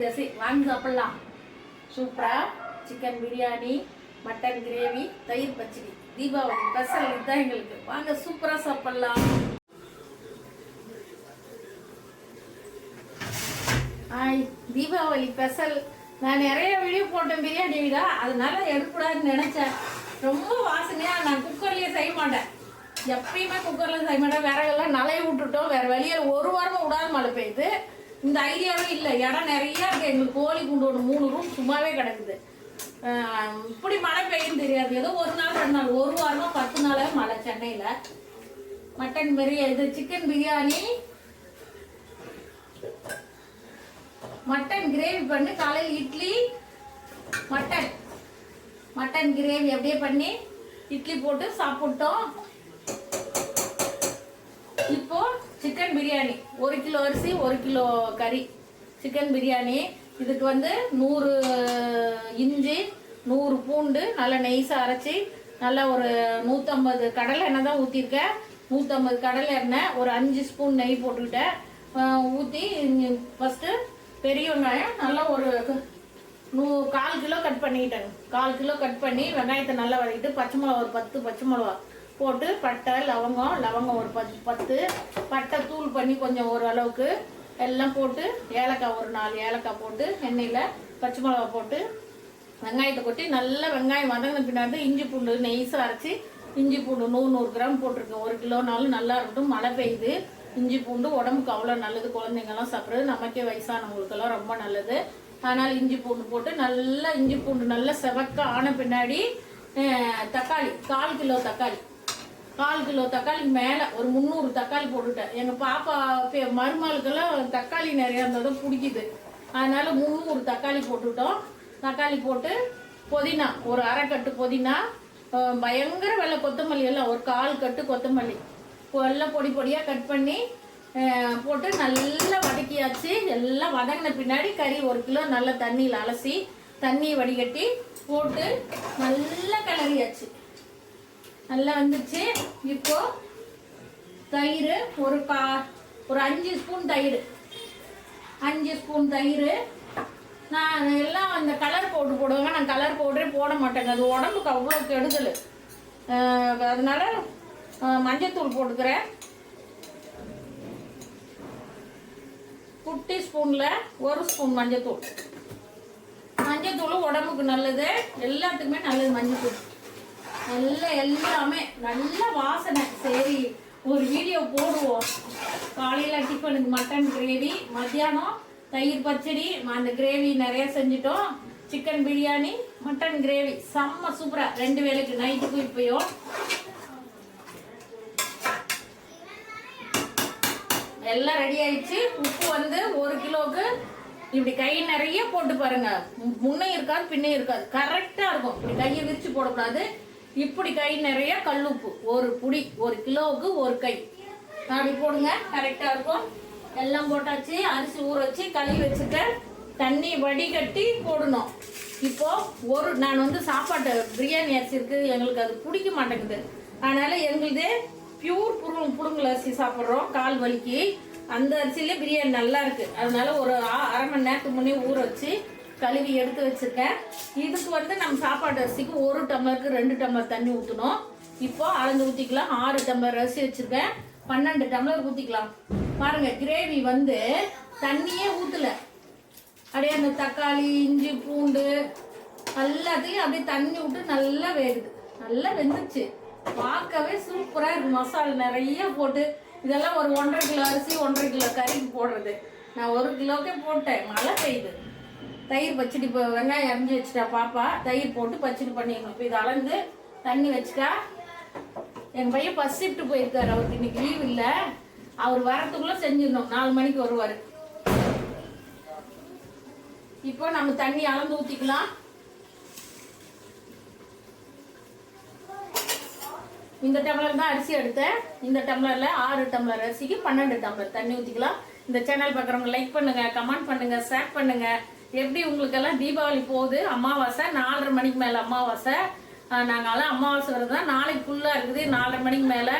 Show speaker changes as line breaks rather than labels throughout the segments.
ரெசி வாங்கி சாப்பிடலாம் சூப்பரா சிக்கன் பிரியாணி மட்டன் கிரேவி தயிர் பச்சடி. தீபாவளி ஸ்பெஷல் இதுதான் எங்களுக்கு. வாங்க சூப்பரா சாப்பிடலாம். ஹாய் தீபாவளி ஸ்பெஷல் நான் நிறைய வீடியோ போட்டேன். பிரியாணி வீடா? அதனால எடுக்கூடாதுன்னு நினைச்சேன். ரொம்ப வாசனையா நான் குக்கர்லயே செய்ய மாட்டேன். எப்பயுமே குக்கர்ல செய்ய மாட்டேன். விறகெல்லாம் நலைய விட்டுட்டோம். வேற வெளியில் ஒரு வாரமாக விடாத மழை பெய்யுது இந்த ஐடியாவும் இல்லை. இடம் நிறைய இருக்கு. எங்களுக்கு கோழி குண்டு ஒன்று மூணு ரூம் சும்மாவே கிடக்குது. இப்படி மழை பெய்யும் தெரியாது. ஏதோ ஒரு நாள் ரெண்டு நாள் ஒரு வாரமா பத்து நாளாக மழை சென்னையில. மட்டன் பிரியாணி இது சிக்கன் பிரியாணி. மட்டன் கிரேவி பண்ணி காலையில் இட்லி மட்டன் மட்டன் கிரேவி அப்படியே பண்ணி இட்லி போட்டு சாப்பிட்டோம். இப்போ சிக்கன் பிரியாணி ஒரு கிலோ அரிசி ஒரு கிலோ கறி. சிக்கன் பிரியாணி இதுக்கு வந்து நூறு இஞ்சி நூறு பூண்டு நல்லா நெய்ஸாக அரைச்சி நல்லா ஒரு நூற்றம்பது கடலை எண்ணெய் தான் ஊற்றிருக்கேன் நூற்றம்பது கடலை எண்ணெய் ஒரு அஞ்சு ஸ்பூன் நெய் போட்டுக்கிட்டேன். ஊற்றி ஃபஸ்ட்டு பெரிய வெங்காயம் நல்லா ஒரு நூ கால் கிலோ கட் பண்ணிக்கிட்டேங்க கால் கிலோ கட் பண்ணி வெங்காயத்தை நல்லா வதக்கிட்டு பச்சை மிளகா ஒரு பத்து பச்சை மிளகா. போட்டு பட்டை லவங்கம் லவங்கம் ஒரு பத்து பத்து பட்டை தூள் பண்ணி கொஞ்சம் ஒரு அளவுக்கு எல்லாம் போட்டு ஏலக்காய் ஒரு நாலு ஏலக்காய் போட்டு எண்ணெயில் பச்சை மிளகா போட்டு வெங்காயத்தை கொட்டி நல்லா வெங்காயம் வதங்கின பின்னாடி இஞ்சி பூண்டு நெய்ஸாக அரைச்சி இஞ்சி பூண்டு நூறு நூறு கிராம் போட்டிருக்கேன். ஒரு கிலோனாலும் நல்லா இருக்கட்டும். மழை பெய்யுது. இஞ்சி பூண்டு உடம்புக்கு அவ்வளோ நல்லது. குழந்தைங்கெல்லாம் சாப்பிட்றது நமக்கே வயசானவங்களுக்கெல்லாம் ரொம்ப நல்லது. அதனால் இஞ்சி பூண்டு போட்டு நல்லா இஞ்சி பூண்டு நல்லா செவக்க ஆன பின்னாடி தக்காளி கால் கிலோ தக்காளி. கால் கிலோ தக்காளி மேலே ஒரு முந்நூறு தக்காளி போட்டுட்டேன். எங்கள் பாப்பா பெ- மருமகளுக்கெல்லாம் தக்காளி நிறையா இருந்ததும் பிடிக்குது. அதனால் முந்நூறு தக்காளி போட்டுட்டோம். தக்காளி போட்டு புதினா ஒரு அரைக்கட்டு புதினா பயங்கர வெள்ளை கொத்தமல்லி எல்லாம் ஒரு கால் கட்டு கொத்தமல்லி. எல்லாம் பொடி பொடியாக கட் பண்ணி போட்டு நல்லா வதக்கியாச்சு. எல்லாம் வதங்கின பின்னாடி கறி ஒரு கிலோ நல்லா தண்ணியில் அலசி தண்ணியை வடிகட்டி போட்டு நல்லா கிளறியாச்சு. நல்லா வந்துச்சு. இப்போ தயிர் ஒரு கா ஒரு அஞ்சு ஸ்பூன் தயிர். அஞ்சு ஸ்பூன் தயிர். நான் எல்லாம் அந்த கலர் போட்டு போடுவாங்க நான் கலர் பவுடரே போட மாட்டேங்க. அது உடம்புக்கு அவ்வளோ கெடுதல். அதனால மஞ்சத்தூள் போட்டுக்கிறேன். குட்டி ஸ்பூனில் ஒரு ஸ்பூன் மஞ்சத்தூள். மஞ்சத்தூள் உடம்புக்கு நல்லது. எல்லாத்துக்குமே நல்லது மஞ்சத்தூள். எல்லாம் எல்லாமே நல்ல வாசனை. சரி ஒரு வீடியோ போடுவோம். காலையில் டிஃபனுக்கு மட்டன் கிரேவி மத்தியானம் தயிர் பச்சடி அந்த கிரேவி நிறைய செஞ்சுட்டோம். சிக்கன் பிரியாணி மட்டன் கிரேவி செம்ம சூப்பராக ரெண்டு வேளைக்கு நைட்டுக்கும் இப்பயும் எல்லாம் ரெடி ஆயிடுச்சு. உப்பு வந்து ஒரு கிலோவுக்கு இப்படி கை நிறைய போட்டு பாருங்க. முன்னே இருக்காது பின்னே இருக்காது. கரெக்டா இருக்கும். இப்படி கையை விரிச்சு போடக்கூடாது. இப்படி கை நிறைய கல்லுப்பு. ஒரு புடி ஒரு கிலோவுக்கு ஒரு கை. அப்படி போடுங்க கரெக்டா இருக்கும். எல்லாம் போட்டாச்சு அரிசி ஊற வச்சு கழுவி வச்சுட்டு தண்ணி வடிகட்டி போடணும். இப்போ ஒரு நான் வந்து சாப்பாட்டு பிரியாணி அரிசி இருக்கு எங்களுக்கு அது பிடிக்க மாட்டேங்குது. அதனால எங்களுது பியூர் புருங் புடுங்கல் அரிசி சாப்பிட்றோம் கால் வலிக்கு. அந்த அரிசியிலே பிரியாணி நல்லா இருக்கு. அதனால ஒரு ஆ- அரை மணி நேரத்துக்கு முன்னே ஊற வச்சு கழுவி எடுத்து வச்சிருக்கேன். இதுக்கு வந்து நம்ம சாப்பாடு அரிசிக்கு ஒரு டம்ளருக்கு ரெண்டு டம்ளர் தண்ணி ஊற்றணும் இப்போ அளந்து ஊற்றிக்கலாம் ஆறு டம்ளர் அரிசி வச்சிருக்கேன். பன்னெண்டு டம்ளர் ஊற்றிக்கலாம் பாருங்க கிரேவி வந்து தண்ணியே ஊற்றல அப்படியே அந்த தக்காளி இஞ்சி பூண்டு எல்லாத்தையும் அப்படியே தண்ணி விட்டு நல்லா வேகுது. நல்லா வெந்துச்சு பார்க்கவே சூப்பராக இருக்கு. மசாலா நிறைய போட்டு இதெல்லாம் ஒரு ஒன்றரை கிலோ அரிசி ஒன்றரை கிலோ கறிக்கு போடுறது. நான் ஒரு கிலோக்கே போட்டேன். மழை பெய்யுது. தயிர் பச்சடி இப்போ வெங்காயம் அரிஞ்சு வச்சுட்டா பாப்பா தயிர் போட்டு பச்சடி பண்ணிடணும் இப்போ இதை அளந்து தண்ணி வச்சுட்டா. என் பையன் பஸ் ஷிஃப்ட் போயிருக்காரு அவருக்கு இன்னைக்கு லீவ் இல்லை. அவர் வரத்துக்குள்ள செஞ்சிடணும். நாலு மணிக்கு வருவார். இப்போ நம்ம தண்ணி அளந்து ஊற்றிக்கலாம் இந்த டம்ளர் தான் அரிசி எடுத்தேன். இந்த டம்ளரில் ஆறு டம்ளர் அரிசிக்கு பன்னெண்டு டம்ளர் தண்ணி ஊற்றிக்கலாம் இந்த சேனல் பார்க்குறவங்க லைக் பண்ணுங்கள் கமெண்ட் பண்ணுங்கள் ஷேர் பண்ணுங்கள் எப்படி உங்களுக்கெல்லாம் தீபாவளி போகுது? அமாவாசை நாலரை மணிக்கு மேலே அமாவாசை. நாங்கள்லாம் அமாவாசை அமாவாசை விரதம் நாளைக்கு ஃபுல்லாக இருக்குது. நாலரை மணிக்கு மேலே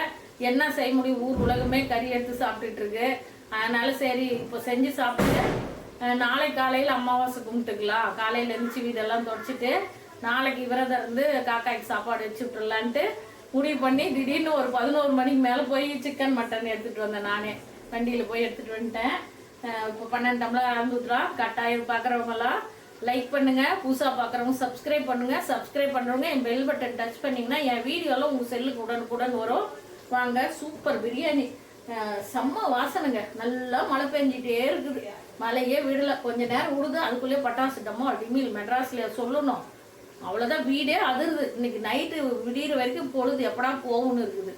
என்ன செய்ய முடியும்? ஊர் உலகமே கறி எடுத்து சாப்பிட்டுட்டு இருக்கு. அதனால சரி இப்போ செஞ்சு சாப்பிட்டு நாளை காலையில் அமாவாசை கும்பிட்டுக்கலாம். காலையில் எழுந்துச்சு வீடெல்லாம் தொடச்சிட்டு நாளைக்கு விரதம் இருந்து காக்காய்க்கு சாப்பாடு வச்சு விட்டுறலான்ட்டு முடிவு பண்ணி திடீர்னு ஒரு பதினோரு மணிக்கு மேலே போய் சிக்கன் மட்டன் எடுத்துகிட்டு வந்தேன் நானே. வண்டியில் போய் எடுத்துகிட்டு வந்துட்டேன். இப்போ பன்னெண்டு டம்ளர் அளந்து ஊற்றுலாம் கட்டாயம் பார்க்குறவங்கலாம் லைக் பண்ணுங்க. புதுசாக பார்க்குறவங்க சப்ஸ்கிரைப் பண்ணுங்க. சப்ஸ்கிரைப் பண்ணுறவங்க என் பெல் பட்டன் டச் பண்ணிங்கன்னா என் வீடியோலாம் உங்கள் செல்லுக்கு உடனுக்குடன் வரும். வாங்க சூப்பர் பிரியாணி. செம்ம வாசனைங்க. நல்லா மழை பெஞ்சிட்டே இருக்குது. மழையே விடல. கொஞ்ச நேரம் விடுது அதுக்குள்ளேயே பட்டாசு டம்மோ டிமில் மெட்ராஸில் சொல்லணும். அவ்வளோதான் வீடே அதிருது. இன்னைக்கு நைட்டு விடிகிற வரைக்கும் பொழுது எப்படா போகும்னு இருக்குது.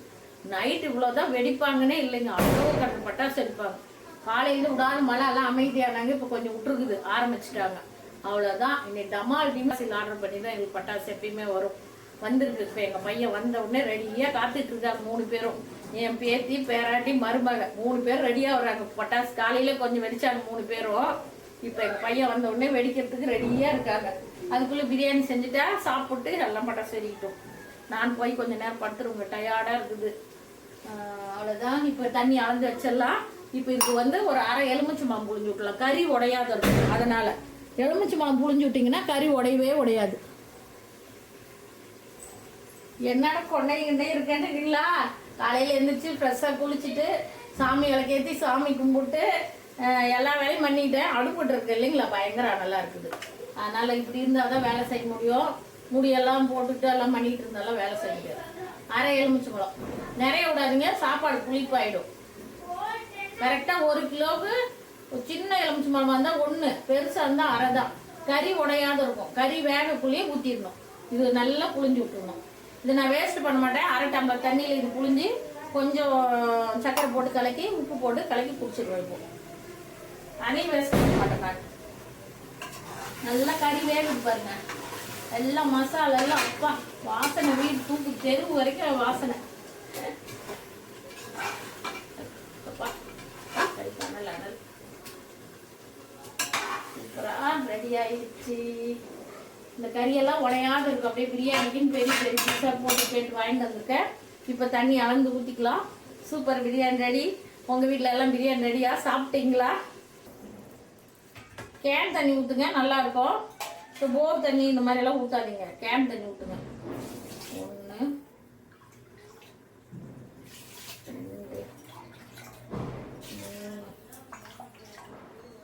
நைட்டு இவ்வளோதான் வெடிப்பாங்கன்னே இல்லைங்க. அவ்வளோ கட்ட பட்டாசு வெடிப்பாங்க. காலையில் விடாத மழை எல்லாம் அமைதியானாங்க இப்போ கொஞ்சம் விட்டுருக்குது ஆரம்பிச்சிட்டாங்க. அவ்வளோதான் இன்னைக்கு டமால் டிமாசில் ஆர்டர் பண்ணி தான் எங்களுக்கு பட்டாசு எப்பயுமே வரும். வந்திருக்கு இப்போ எங்கள் பையன் வந்த உடனே ரெடியாக காத்துட்டு இருக்காங்க மூணு பேரும். என் பேத்தி பேராட்டி மருமக மூணு பேர் ரெடியாக வர்றாங்க. பட்டாசு காலையில கொஞ்சம் வெடிச்சாங்க மூணு பேரும். இப்போ எங்கள் பையன் வந்த உடனே வெடிக்கிறதுக்கு ரெடியாக இருக்காங்க. அதுக்குள்ளே பிரியாணி செஞ்சுட்டா சாப்பிட்டு எல்லாம் பட்டாசு வெடிக்கிட்டோம். நான் போய் கொஞ்ச நேரம் படுத்துருவோங்க டயர்டாக இருக்குது. அவ்வளோதான் இப்போ தண்ணி அளந்து வச்சிடலாம். இப்போ இதுக்கு வந்து ஒரு அரை எலுமிச்சை மாம்பு புழிஞ்சு விட்டலாம் கறி உடையாத இருக்கும் அதனால எலுமிச்சை மாம்பு புழிஞ்சு விட்டிங்கன்னா கறி உடையவே உடையாது. என்னடா கொண்டை கிண்டை இருக்கேன்னுங்களா காலையில் எழுந்திரிச்சு ஃப்ரெஷ்ஷாக குளிச்சுட்டு சாமி விளக்கேற்றி சாமி கும்பிட்டு எல்லா வேலையும் பண்ணிட்டேன். அடுப்பட்டு இருக்கு இல்லைங்களா? பயங்கர நல்லா இருக்குது. அதனால் இப்படி இருந்தால் தான் வேலை செய்ய முடியும். முடியெல்லாம் போட்டுட்டு எல்லாம் பண்ணிக்கிட்டு இருந்தாலும் வேலை செய்ய முடியாது அரை எலுமிச்சம்பழம் நிறைய விடாதீங்க. சாப்பாடு புளிப்பாயிடும் கரெக்டாக ஒரு கிலோவுக்கு ஒரு சின்ன மரமாக இருந்தால் ஒன்று பெருசாக இருந்தால் அரை தான் கறி உடையாத இருக்கும். கறி வேகக்குள்ளேயே ஊற்றிடணும் இது நல்லா புளிஞ்சு விட்டுருணும் இது நான் வேஸ்ட் பண்ண மாட்டேன். அரை டம்பர் தண்ணியில் இது புளிஞ்சு கொஞ்சம் சக்கரை போட்டு கலக்கி உப்பு போட்டு கலக்கி குடிச்சிட்டு இப்போ அதையும் வேஸ்ட் பண்ண மாட்டேன் நான் நல்லா கறி வேகுது பாருங்க. எல்லாம் மசாலா எல்லாம் அப்பா. வாசனை வீடு தூக்கு தெரு வரைக்கும் வாசனை அப்பா, கறி பண்ணல அனல் சூப்பரா ரெடி ஆயிடுச்சு இந்த கறியெல்லாம் உடையாத இருக்கும் அப்படியே பிரியாணிக்குன்னு பெரிய பெரிய பீஸாக போட்டு போயிட்டு வாங்கிட்டு வந்திருக்கேன். இப்போ தண்ணி அளந்து ஊற்றிக்கலாம் சூப்பர் பிரியாணி ரெடி உங்கள் வீட்டில் எல்லாம் பிரியாணி ரெடியா சாப்பிட்டீங்களா? கேன் தண்ணி ஊற்றுங்க நல்லாயிருக்கும் இப்போ போர் தண்ணி இந்த மாதிரி எல்லாம் ஊற்றாதீங்க கேன் தண்ணி ஊற்றுங்க ஒன்று ரெண்டு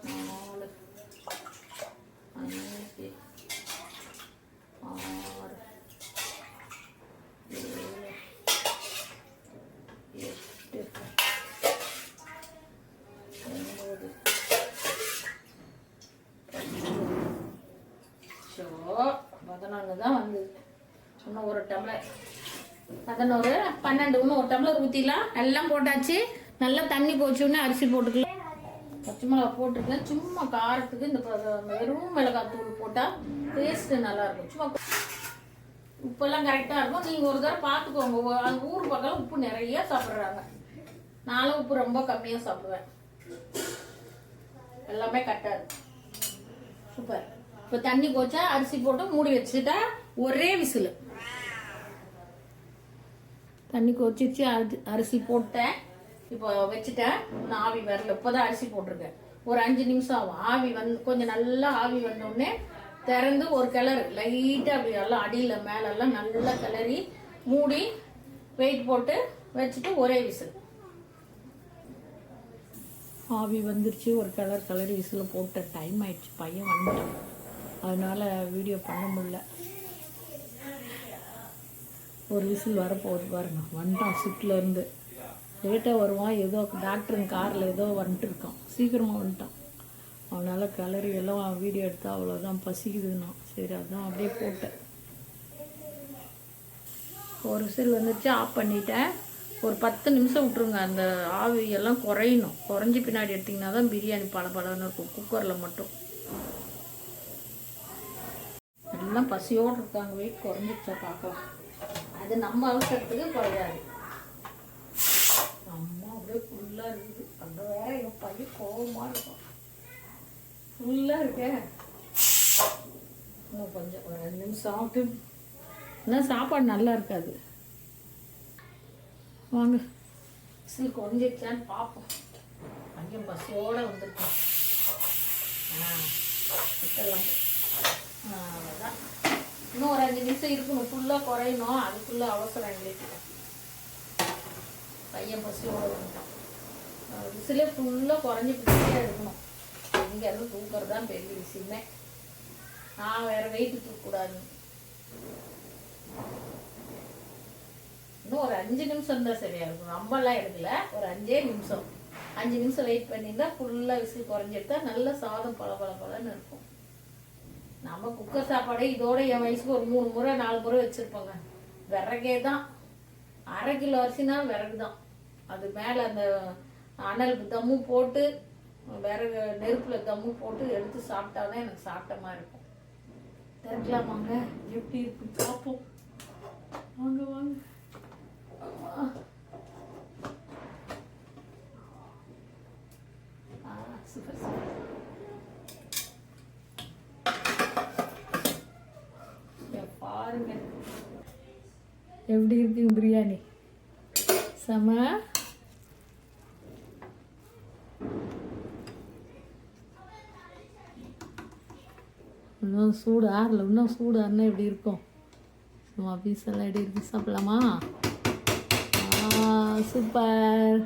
மூணு நாலு அஞ்சு ஆறு ஏழு எட்டு ஒன்பது ஷோ பதினொன்று தான் வந்தது ஒரு டம்ளர். பதினோரு பன்னெண்டு இன்னும் ஒரு டம்ளர் ஊற்றிலாம் எல்லாம் போட்டாச்சு. நல்லா தண்ணி போச்சுன்னு அரிசி போட்டுக்கலாம். பச்சை மிளகா போட்டுருக்கேன். சும்மா காரத்துக்கு இந்த வெறும் மிளகாய் தூள் போட்டால் டேஸ்ட்டு நல்லாயிருக்கும் சும்மா உப்பெல்லாம் கரெக்டாக இருக்கும். நீங்கள் ஒரு தடவை பார்த்துக்கோங்க. அந்த ஊர் பக்கம் உப்பு நிறைய சாப்பிட்றாங்க. நானும் உப்பு ரொம்ப கம்மியாக சாப்பிடுவேன். எல்லாமே கரெக்டாக இருக்கும் சூப்பர். இப்போ தண்ணி போச்சா அரிசி போட்டு மூடி வச்சுட்டா ஒரே விசிலு. தண்ணி கொச்சிச்சு அரி- அரிசி போட்டேன். இப்போ வச்சுட்டேன். இன்னும் ஆவி வரல. இப்போதான் அரிசி போட்டிருக்கேன். ஒரு அஞ்சு நிமிஷம் ஆகும். ஆவி வந்து கொஞ்சம் நல்லா ஆவி வந்தோடனே திறந்து ஒரு கிளறு. லைட்டாக அப்படி எல்லாம் அடியில் மேலெல்லாம் நல்லா கிளறி மூடி வெயிட் போட்டு வச்சுட்டு ஒரே விசில். ஆவி வந்துருச்சு. ஒரு கலர் கலர் விசில் போட்ட டைம் ஆயிடுச்சு. பையன் வந்துட்டான். அதனால வீடியோ பண்ண முடியல. ஒரு விசில் வரப்போகுது பாருங்க. வந்துட்டான் ஷிஃப்ட்ல லேட்டாக வருவான் ஏதோ டாக்டருங்க காரில் ஏதோ வந்துட்டு இருக்கான். சீக்கிரமாக வந்துட்டான். அவனால் கிளறி எல்லாம் வீடியோ எடுத்தா அவ்வளோதான் பசிக்குதுன்னா. சரி அதான் அப்படியே போட்டேன். ஒரு விசில் வந்துச்சு ஆஃப் பண்ணிட்டேன். ஒரு பத்து நிமிஷம் விட்ருங்க அந்த ஆவி எல்லாம் குறையணும். குறைஞ்சி பின்னாடி எடுத்திங்கன்னா தான் பிரியாணி பல பலன்னு இருக்கும் குக்கரில் மட்டும். எல்லாம் பசியோடு இருக்காங்க வெயிட் குறைஞ்சிச்சா பார்க்கலாம். அது நம்ம அவசரத்துக்கு குறையாது. அம்மா அப்படியே ஃபுல்லாக இருக்குது. அந்த வேற என் பையன் கோபமாக இருக்கும் ஃபுல்லாக இருக்கேன் இன்னும் கொஞ்சம் ஒரு ரெண்டு நிமிஷம் சாப்பிட்டு இன்னும் சாப்பாடு நல்லா இருக்காது. வாங்க. விசில் குறைஞ்சிருச்சான்னு பார்ப்போம் பையன் பசியோடு வந்திருக்கான். ஆ விட்டுடலாம். ஆ, அவ்வளோதான் இன்னும் ஒரு அஞ்சு நிமிஷம் இருக்கணும். ஃபுல்லாக குறையணும். அதுக்குள்ளே அவசரம் எங்களுக்கு. பையன் பசியோட விசிலே ஃபுல்லாக குறைஞ்சி பிடிச்சே இருக்கணும். இங்கேருந்து தூக்கிறது தான் பெரிய விஷயமே. நான் வேறு வெயிட்டு தூக்கக்கூடாது இன்னும் ஒரு அஞ்சு நிமிஷம் இருந்தால் சரியாக இருக்கும். ரொம்பலாம் எடுக்கல. ஒரு அஞ்சே நிமிஷம். அஞ்சு நிமிஷம் வெயிட் பண்ணியிருந்தா ஃபுல்லாக விசில் குறைஞ்சிருந்தா நல்ல சாதம் பல பல பலன்னு இருக்கும். நம்ம குக்கர் சாப்பாடே இதோட என் வயசுக்கு ஒரு மூணு முறை நாலு முறை வச்சுருப்போங்க. விறகே தான். அரை கிலோ அரிசினா விறகு தான். அது மேலே அந்த அனலுக்கு தம்மு போட்டு விறகு நெருப்பில் தம்மு போட்டு எடுத்து சாப்பிட்டா தான் எனக்கு சாப்பிட்ட மாதிரி இருக்கும். திறக்கலாமாங்க? எப்படி இருக்கு? பார்ப்போம். வாங்க வாங்க ஆமா. ஆ சூப்பர் சூப்பர் இங்க பாருங்க எப்படி இருக்குங்க பிரியாணி? செம. இன்னும் சூடு ஆறல. இன்னும் சூடு ஆறுனா எப்படி இருக்கும்? நம்ம பீஸ் எல்லாம் எப்படி இருக்கு? சாப்பிடலாமா? சூப்பர்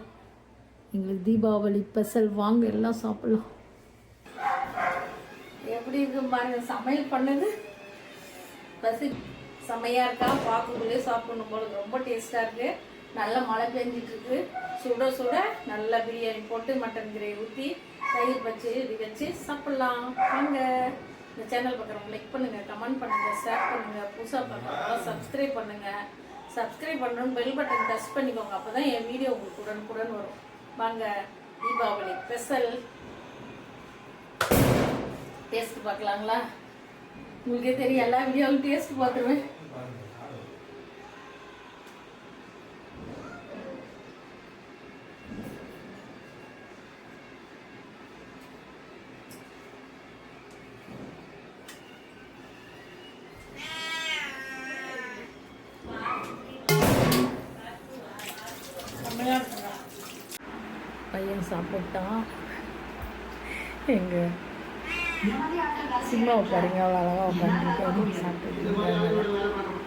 எங்களுக்கு தீபாவளி ஸ்பெஷல் வாங்க எல்லாம் சாப்பிடலாம். எப்படி இருக்கு பாருங்க சமையல் பண்ணது. பசி செம்மையாக இருக்கா? பார்க்கக்குள்ளே சாப்பிடணும் போல ரொம்ப டேஸ்ட்டாக இருக்குது நல்ல மழை பெஞ்சிட்ருக்கு. சுட சுட நல்ல பிரியாணி போட்டு மட்டன் கிரேவி ஊற்றி தயிர் வச்சு இது வச்சு சாப்பிட்லாம். வாங்க. இந்த சேனல் பார்க்குறவங்க லைக் பண்ணுங்கள் கமெண்ட் பண்ணுங்கள் ஷேர் பண்ணுங்கள் புதுசாக பார்க்குறவங்க சப்ஸ்கிரைப் பண்ணுங்கள் சப்ஸ்கிரைப் பண்ணணும் பெல் பட்டன் டச் பண்ணிக்கோங்க. அப்போ தான் என் வீடியோ உங்களுக்கு உடனுக்குடன் வரும். வாங்க. தீபாவளி ஸ்பெஷல் டேஸ்ட் பார்க்கலாங்களா? உங்களுக்கே தெரியும் எல்லா வீடியோவும் டேஸ்ட் பார்த்துருவேன். பையன் சாப்பிட்டான். எங்க சும்மா உட்காருங்க அவ்வளோ அழகாக உட்காந்துருக்கேன் சாப்பிட்டு